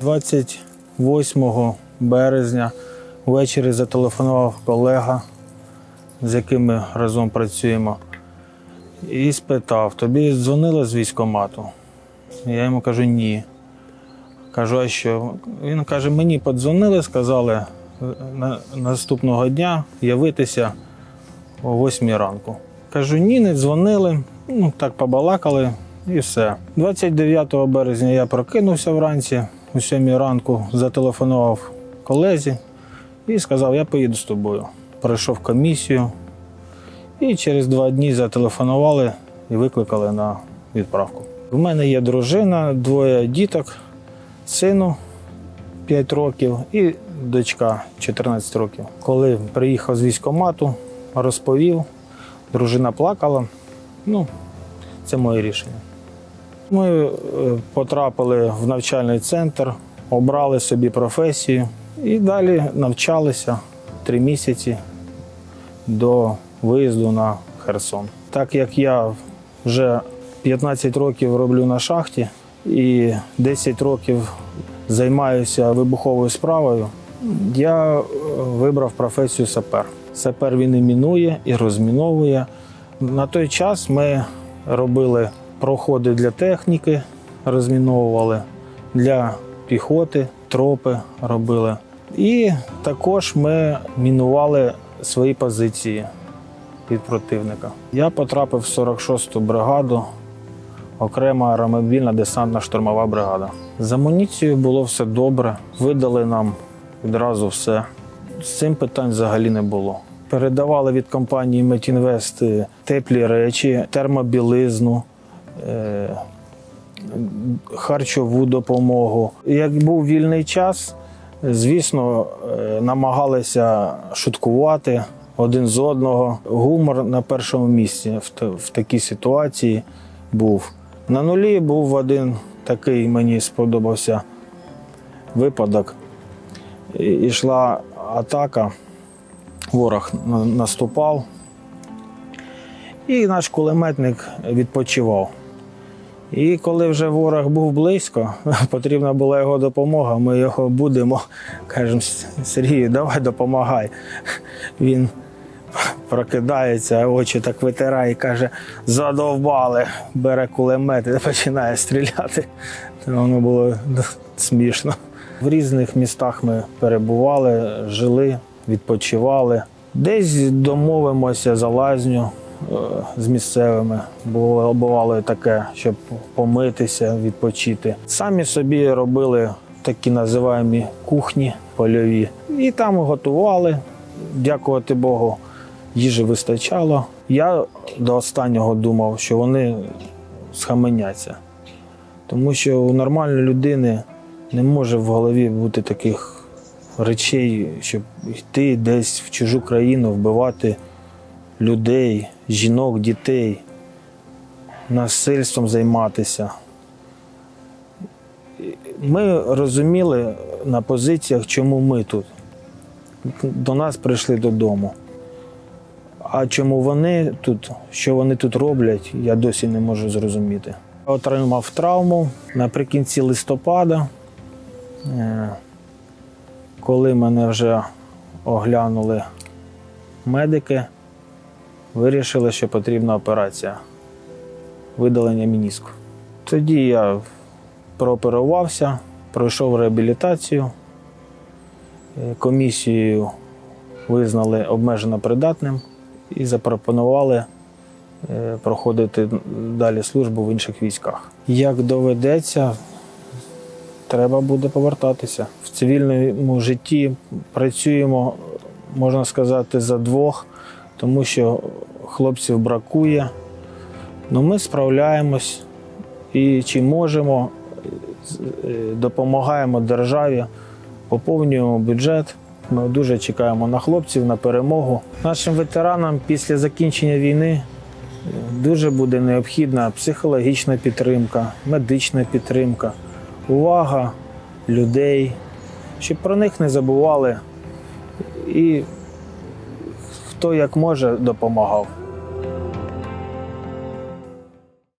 28 березня ввечері зателефонував колега, з яким ми разом працюємо, і спитав: тобі дзвонили з військкомату? Я йому кажу, ні. Кажу, а що? Він каже, мені подзвонили, сказали на, наступного дня явитися о 8 ранку. Кажу, ні, не дзвонили. Ну, так побалакали і все. 29 березня я прокинувся вранці, о 7 ранку зателефонував колезі і сказав, я поїду з тобою. Пройшов комісію. І через два дні зателефонували і викликали на відправку. У мене є дружина, двоє діток, сину 5 років і дочка 14 років. Коли приїхав з військкомату, розповів, дружина плакала. Ну, це моє рішення. Ми е, потрапили в навчальний центр, обрали собі професію і далі навчалися три місяці до виїзду на Херсон. Так як я вже 15 років роблю на шахті і 10 років займаюся вибуховою справою, я е, вибрав професію сапер. Сапер він і мінує, і розміновує. На той час ми робили проходи для техніки, розміновували для піхоти, тропи робили. І також ми мінували свої позиції від противника. Я потрапив в 46-ту бригаду, окрема аеромобільна десантна штурмова бригада. З амуніцією було все добре, видали нам відразу все. З цим питань взагалі не було. Передавали від компанії Метінвест теплі речі, термобілизну, харчову допомогу. Як був вільний час, звісно, е, намагалися шуткувати один з одного. Гумор на першому місці в, такій ситуації був. На нулі був один такий, мені сподобався випадок. Ішла атака, ворог наступав, і наш кулеметник відпочивав. І коли вже ворог був близько, потрібна була його допомога. Ми його будемо, кажемо, Сергію, давай допомагай. Він прокидається, очі так витирає і каже, задовбали, бере кулемет і починає стріляти. Воно було смішно. В різних містах ми перебували, жили, відпочивали. Десь домовимося за лазню з місцевими. Було бувало таке, щоб помитися, відпочити. Самі собі робили такі називаємо кухні польові. І там готували. Дякувати Богу, їжі вистачало. Я до останнього думав, що вони схаменяться. Тому що у нормальної людини не може в голові бути таких речей, щоб йти десь в чужу країну, вбивати людей, жінок, дітей, насильством займатися. Ми розуміли на позиціях, чому ми тут. До нас прийшли додому. А чому вони тут, що вони тут роблять, я досі не можу зрозуміти. Отримав травму наприкінці листопада, Е, коли мене вже оглянули медики, вирішили, що потрібна операція видалення мініску. Тоді я прооперувався, пройшов реабілітацію, Е, комісією визнали обмежено придатним і запропонували е, проходити далі службу в інших військах. Як доведеться, треба буде повертатися. В цивільному житті працюємо, можна сказати, за двох, тому що хлопців бракує. Ну, ми справляємось і чи можемо, е, допомагаємо державі, поповнюємо бюджет. Ми дуже чекаємо на хлопців, на перемогу. Нашим ветеранам після закінчення війни е, дуже буде необхідна психологічна підтримка, медична підтримка, увага людей, щоб про них не забували і хто як може допомагав.